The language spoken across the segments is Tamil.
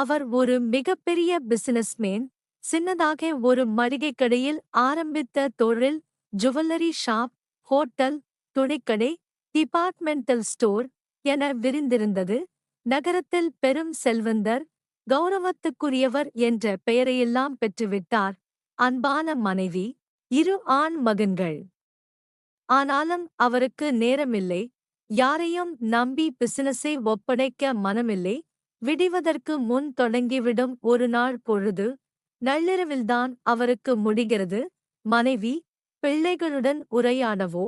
அவர் ஒரு மிகப்பெரிய பிசினஸ்மேன் சின்னதாக ஒரு மளிகை கடையில் ஆரம்பித்த தொழில் ஜுவல்லரி ஷாப் ஹோட்டல் துணிக்கடை டிபார்ட்மெண்டல் ஸ்டோர் என விரிந்திருந்தது. நகரத்தில் பெரும் செல்வந்தர் கௌரவத்துக்குரியவர் என்ற பெயரையெல்லாம் பெற்றுவிட்டார். அன்பான மனைவி இரு ஆண் மகன்கள். ஆனாலும் அவருக்கு நேரமில்லை. யாரையும் நம்பி பிசினஸை ஒப்படைக்க மனமில்லை. விடிவதற்கு முன் தொடங்கிவிடும் ஒரு நாள் பொழுது நள்ளிரவில்தான் அவருக்கு முடிகிறது. மனைவி பிள்ளைகளுடன் உரையாடவோ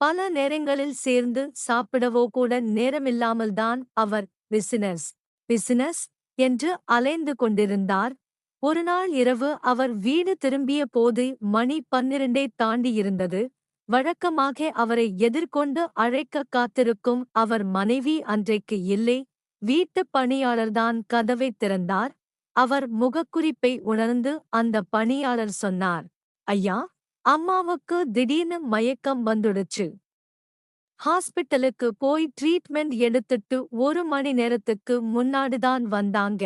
பல நேரங்களில் சேர்ந்து சாப்பிடவோ கூட நேரமில்லாமல்தான் அவர் பிசினஸ் பிசினஸ் என்று அலைந்து கொண்டிருந்தார். ஒருநாள் இரவு அவர் வீடு திரும்பிய போது மணி பன்னிரண்டை தாண்டியிருந்தது. வழக்கமாக அவரை எதிர்கொண்டு அழைக்க காத்திருக்கும் அவர் மனைவி அன்றைக்கு இல்லை. வீட்டுப் பணியாளர்தான் கதவை திறந்தார். அவர் முகக்குறிப்பை உணர்ந்து அந்த பணியாளர் சொன்னார் ஐயா அம்மாவுக்கு திடீர்னு மயக்கம் வந்துடுச்சு. ஹாஸ்பிட்டலுக்கு போய் ட்ரீட்மெண்ட் எடுத்துட்டு ஒரு மணி நேரத்துக்கு முன்னாடிதான் வந்தாங்க.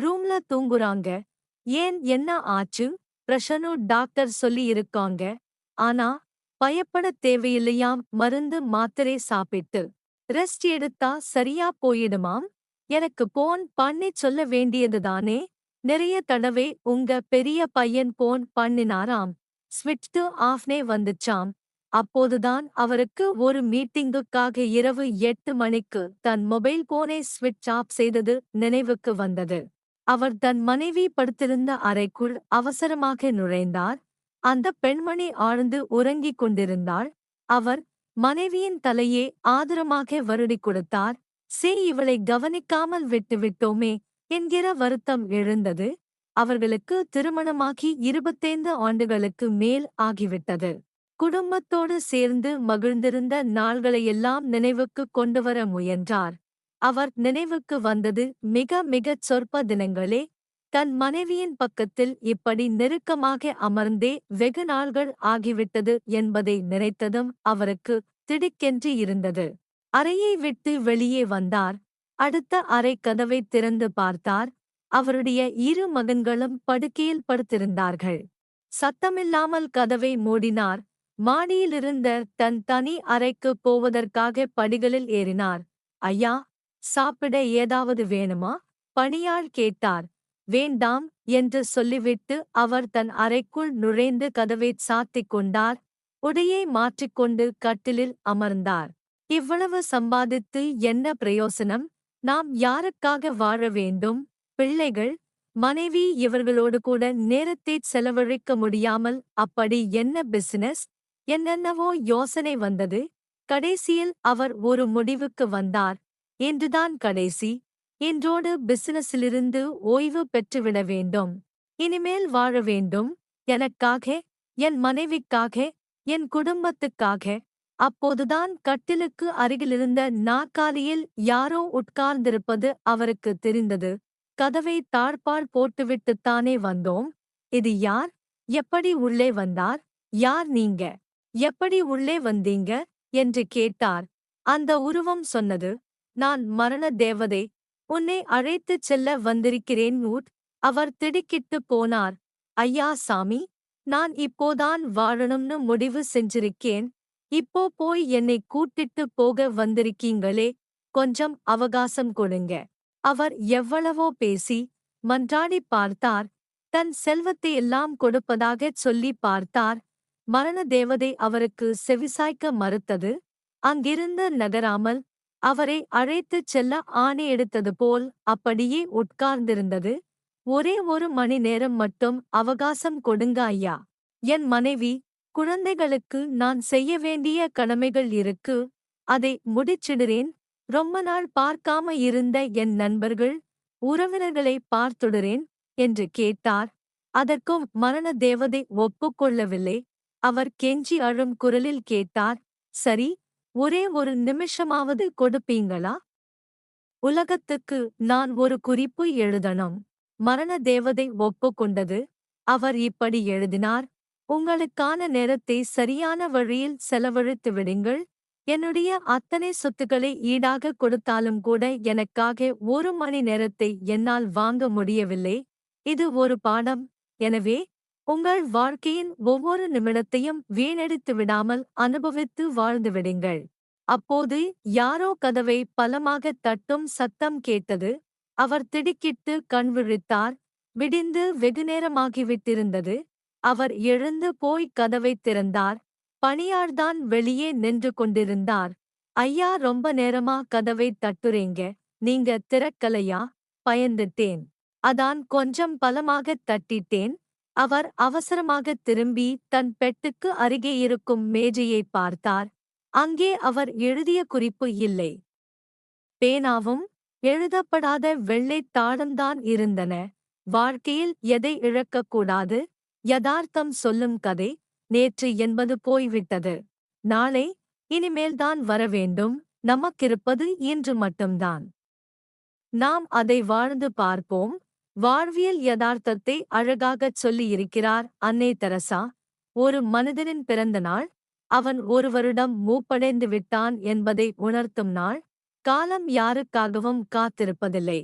ரூம்ல தூங்குறாங்க. ஏன் என்ன ஆச்சு? பிரஷனு டாக்டர் சொல்லி இருக்காங்க ஆனா பயப்பட தேவையில்லையாம். மருந்து மாத்திரை சாப்பிட்டு ரெஸ்ட் எடுத்தா சரியா போயிடுமாம்? எனக்கு போன் பண்ணி சொல்ல வேண்டியதுதானே நிறைய தடவை உங்க பெரிய பையன் போன் பண்ணினாராம். ஸ்விட்ச் ஆஃப்னே வந்துச்சாம். அப்போதுதான் அவருக்கு ஒரு மீட்டிங்குக்காக இரவு எட்டு மணிக்கு தன் மொபைல் போனை ஸ்விட்ச் ஆஃப் செய்தது நினைவுக்கு வந்தது. அவர் தன் மனைவி படுத்திருந்த அறைக்குள் அவசரமாக நுழைந்தார். அந்த பெண்மணி ஆழ்ந்து உறங்கிக் கொண்டிருந்தாள். அவர் மனைவியின் தலையே ஆதரமாக வருடிக் கொடுத்தார். சே இவளை கவனிக்காமல் விட்டுவிட்டோமே என்கிற வருத்தம் எழுந்தது. அவர்களுக்கு திருமணமாகி இருபத்தைந்து ஆண்டுகளுக்கு மேல் ஆகிவிட்டது. குடும்பத்தோடு சேர்ந்து மகிழ்ந்திருந்த நாள்களையெல்லாம் நினைவுக்கு கொண்டுவர முயன்றார். அவர் நினைவுக்கு வந்தது மிக மிகச் சொற்ப தினங்களே. தன் மனைவியின் பக்கத்தில் இப்படி நெருக்கமாக அமர்ந்தே வெகு நாள்கள் ஆகிவிட்டது என்பதை நினைத்ததும் அவருக்கு திடுக்கென்று இருந்தது. அறையை விட்டு வெளியே வந்தார். அடுத்த அறை கதவை திறந்து பார்த்தார். அவருடைய இரு மகன்களும் படுக்கையில் படுத்திருந்தார்கள். சத்தமில்லாமல் கதவை மூடினார். மாடியிலிருந்த தன் தனி அறைக்கு போவதற்காக படிகளில் ஏறினார். ஐயா சாப்பிட ஏதாவது வேணுமா? பணியாள் கேட்டார். வேண்டாம் என்று சொல்லிவிட்டு அவர் தன் அறைக்குள் நுழைந்து கதவை சாத்திக் கொண்டார். உடையை மாற்றிக்கொண்டு கட்டிலில் அமர்ந்தார். இவ்வளவு சம்பாதித்து என்ன பிரயோசனம்? நாம் யாருக்காக வாழ வேண்டும்? பிள்ளைகள் மனைவி இவர்களோடு கூட நேரத்தை செலவழிக்க முடியாமல் அப்படி என்ன பிசினஸ் என்னென்னவோ யோசனை வந்தது. கடைசியில் அவர் ஒரு முடிவுக்கு வந்தார். இன்றுதான் கடைசி. இன்றோடு பிசினஸிலிருந்து ஓய்வு பெற்றுவிட வேண்டும். இனிமேல் வாழ வேண்டும். எனக்காக என் மனைவிக்காக என் குடும்பத்துக்காக. அப்போதுதான் கட்டிலுக்கு அருகிலிருந்த நாற்காலியில் யாரோ உட்கார்ந்திருப்பது அவருக்கு தெரிந்தது. கதவை தாழ்பால் போட்டுவிட்டுத்தானே வந்தோம். இது யார்? எப்படி உள்ளே வந்தார்? யார் நீங்க? எப்படி உள்ளே வந்தீங்க? என்று கேட்டார். அந்த உருவம் சொன்னது நான் மரண தேவதை உன்னை அழைத்துச் செல்ல வந்திருக்கிறேன் ஊட். அவர் திடுக்கிட்டு போனார். ஐயா சாமி நான் இப்போதான் வாழணும்னு முடிவு செஞ்சிருக்கேன். இப்போ போய் என்னை கூட்டிட்டு போக வந்திருக்கீங்களே கொஞ்சம் அவகாசம் கொடுங்க. அவர் எவ்வளவோ பேசி மன்றாடி பார்த்தார் தன் செல்வத்தை எல்லாம் கொடுப்பதாகச் சொல்லி பார்த்தார் மரண தேவதை அவருக்கு செவிசாய்க்க மறுத்தது அங்கிருந்து நகராமல் அவரை அழைத்துச் செல்ல ஆணை எடுத்தது போல் அப்படியே உட்கார்ந்திருந்தது ஒரே ஒரு மணி நேரம் மட்டும் அவகாசம் கொடுங்க ஐயா என் மனைவி குழந்தைகளுக்கு நான் செய்ய வேண்டிய கடமைகள் இருக்கு. அதை முடிச்சிடுறேன். ரொம்ப நாள் பார்க்காம இருந்த என் நண்பர்கள் உறவினர்களை பார்த்துடுறேன் என்று கேட்டார். அதற்கும் மரண தேவதை ஒப்புக்கொள்ளவில்லை அவர் கெஞ்சி அழும் குரலில் கேட்டார். சரி ஒரே ஒரு நிமிஷமாவது கொடுப்பீங்களா? உலகத்துக்கு நான் ஒரு குறிப்பு எழுதணும். மரண தேவதை ஒப்புக்கொண்டது அவர் இப்படி எழுதினார். உங்களுக்கான நேரத்தை சரியான வழியில் செலவழித்து விடுங்கள். என்னுடைய அத்தனை சொத்துக்களை ஈடாக கொடுத்தாலும் கூட எனக்காக ஒரு மணி நேரத்தை என்னால் வாங்க முடியவில்லை. இது ஒரு பாடம். எனவே உங்கள் வாழ்க்கையின் ஒவ்வொரு நிமிடத்தையும் வீணடித்து விடாமல் அனுபவித்து வாழ்ந்து விடுங்கள். அப்போது யாரோ கதவை பலமாக தட்டும் சத்தம் கேட்டது. அவர் திடுக்கிட்டு கண் விழித்தார். விடிந்து வெகுநேரமாகிவிட்டிருந்தது. அவர் எழுந்து போய் கதவைத் திறந்தார். பணியார்தான் வெளியே நின்று கொண்டிருந்தார். ஐயா ரொம்ப நேரமா கதவை தட்டுறீங்க. நீங்க திறக்கலையா? பயந்துட்டேன். அதான் கொஞ்சம் பலமாகத் தட்டிட்டேன். அவர் அவசரமாகத் திரும்பி தன் பெட்டுக்கு அருகே இருக்கும் மேஜையைப் பார்த்தார். அங்கே அவர் எழுதிய குறிப்பு இல்லை. பேனாவும் எழுதப்படாத வெள்ளைத் தாளம்தான் இருந்தன. வாழ்க்கையில் எதை இழக்கக்கூடாது? யதார்த்தம் சொல்லும் கதை நேற்று என்பது போய்விட்டது. நாளை இனிமேல்தான் வரவேண்டும் நமக்கிருப்பது இன்று மட்டும்தான். நாம் அதை வாழ்ந்து பார்ப்போம். வாழ்வியல் யதார்த்தத்தை அழகாகச் சொல்லியிருக்கிறார் அன்னை தெரசா. ஒரு மனிதனின் பிறந்த நாள் அவன் ஒரு வருடம் மூப்படைந்து விட்டான் என்பதை உணர்த்தும் நாள் காலம் யாருக்காகவும் காத்திருப்பதில்லை.